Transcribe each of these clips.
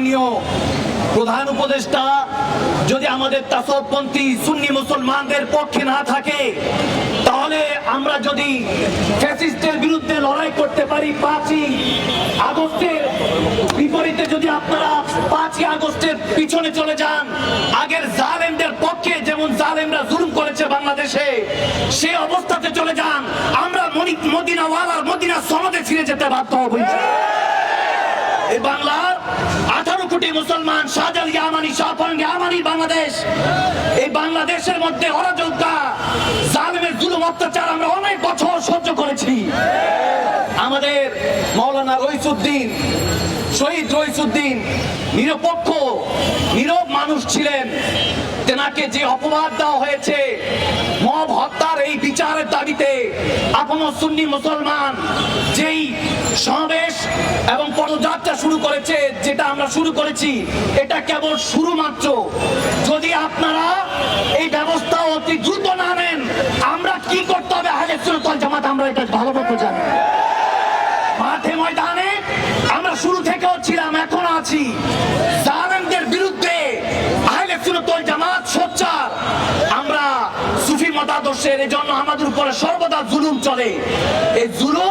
মাননীয় প্রধান উপদেষ্টা, যদি আমাদের তাসবপন্থী সুন্নি মুসলমানদের পক্ষে না থাকে, তাহলে আমরা যদি ফ্যাসিস্টের বিরুদ্ধে লড়াই করতে পারি পাঁচই আগস্টের বিপরীতে, যদি আপনারা পাঁচই আগস্টের পিছনে চলে যান, আগের জালেমদের পক্ষে যেমন জালেমরা জুলুম করেছে বাংলাদেশে সে অবস্থাতে চলে যান, আমরা মদিনাওয়ালার মদিনা সনদে ফিরে যেতে বাধ্য হব। এই বাংলার কোটি মুসলমান শাহজাল ইয়ামানি শাহফান ইয়ামানি বাংলাদেশ। এই বাংলাদেশের মধ্যে অরাজকতা, জালেমের জুলুম, অত্যাচার আমরা অনেক বছর সহ্য করেছি। আমাদের মৌলানা রইসুদ্দিন, শহীদ রইসুদ্দিন নিরপেক্ষ, নীরব মানুষ ছিলেন। তেনাকে যে অপবাদ দেওয়া হয়েছে, মব হত্যার এই বিচারের দাবিতে আপন সুন্নি মুসলমান যেই পদযাত্রা শুরু করেছে, যেটা আমরা শুরু করেছি, এটা কেবল শুরু মাত্র। যদি আপনারা এই ব্যবস্থা অতি দ্রুত না নেন, আমরা কি করতে হবে? হাজার সুরতল জামাত, আমরা এটা ভালো মতো জানি। মাঠে ময়দানে আমরা শুরু থেকেও ছিলাম, এখন আছি। জালেমদের বিরুদ্ধে আহলে সুন্নাতুল জামাত সোচ্চার। আমরা সুফি মতাদর্শের এই জন্য আমাদের উপরে সর্বদা জুলুম চলে। এই জুলুম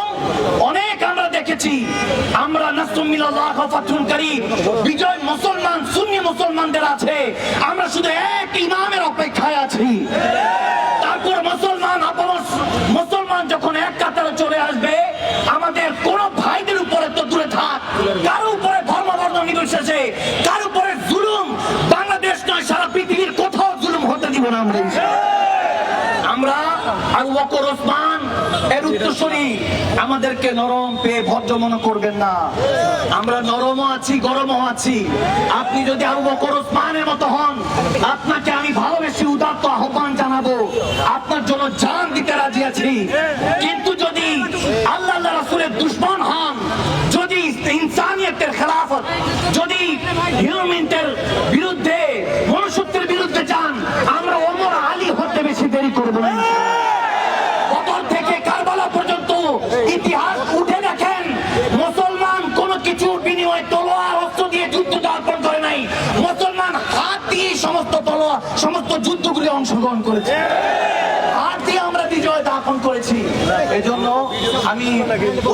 বিজয় মুসলমান, সুন্নি মুসলমানদের আছে। আমরা শুধু এক ইমামের অপেক্ষায় আছি। তারপর মুসলমান, আপন মুসলমান যখন এক কাতারে চলে আসবে, আমাদের কোন ভাইদের উপরে তো দূরে থাক। কারও উপরে ধর্ম বর্ণ কারও উপরে জুলুম। বাংলাদেশ নয়, সারা পৃথিবীর কোথাও জুলুম হতে দিব না আমরা। আবু বকর, ওসমান, এর উত্তরসূরি। আমাদেরকে নরম পেয়ে ভদ্র মনে করবেন না। আমরা নরমও আছি, গরমও আছি। আপনি যদি আবু বকর, ওসমানের মতো হন, আপনাকে আমি ভালোবেসে উদাত্ত আহ্বান জানাব। আপনার জন্য জান দিতে রাজি আছি। কিন্তু যদি আল্লাহ রাসূলের দুশ্মন হন, যদি ইনসানিয়তের খেলাফত, যদি হিউম্যানদের বিরুদ্ধে মনুষ্যত্বের বিরুদ্ধে যান আমরা ওমর আলী হতে বেশি দেরি করব না বদর থেকে কারবালা পর্যন্ত ইতিহাস উঠে দেখেন মুসলমান কোন বিনিময়ে তলোয়ার অস্ত্র দিয়ে যুদ্ধ অর্পণ করে নাই। মুসলমান হাত দিয়ে সমস্ত তলোয়ার সমস্ত যুদ্ধগুলি অংশগ্রহণ করেছে। হাত দিয়ে আমরা বিজয় দাপন করেছি। এজন্য আমি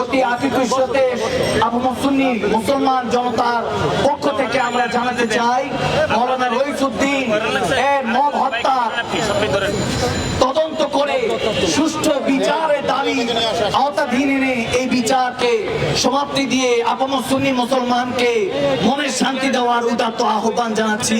অতি আতিথ্যের সাথে আবু মুসন্নি মুসলমান জনতার পক্ষ থেকে আমরা জানাতে চাই মৌলানা এর মব হত্যা তদন্ত করে সুষ্ঠু বিচারের দাবি আওতাধীন এনে এই বিচারকে সমাপ্তি দিয়ে আপন সুন্নি মুসলমানকে মনের শান্তি দেওয়ার উদাত্ত আহ্বান জানাচ্ছি।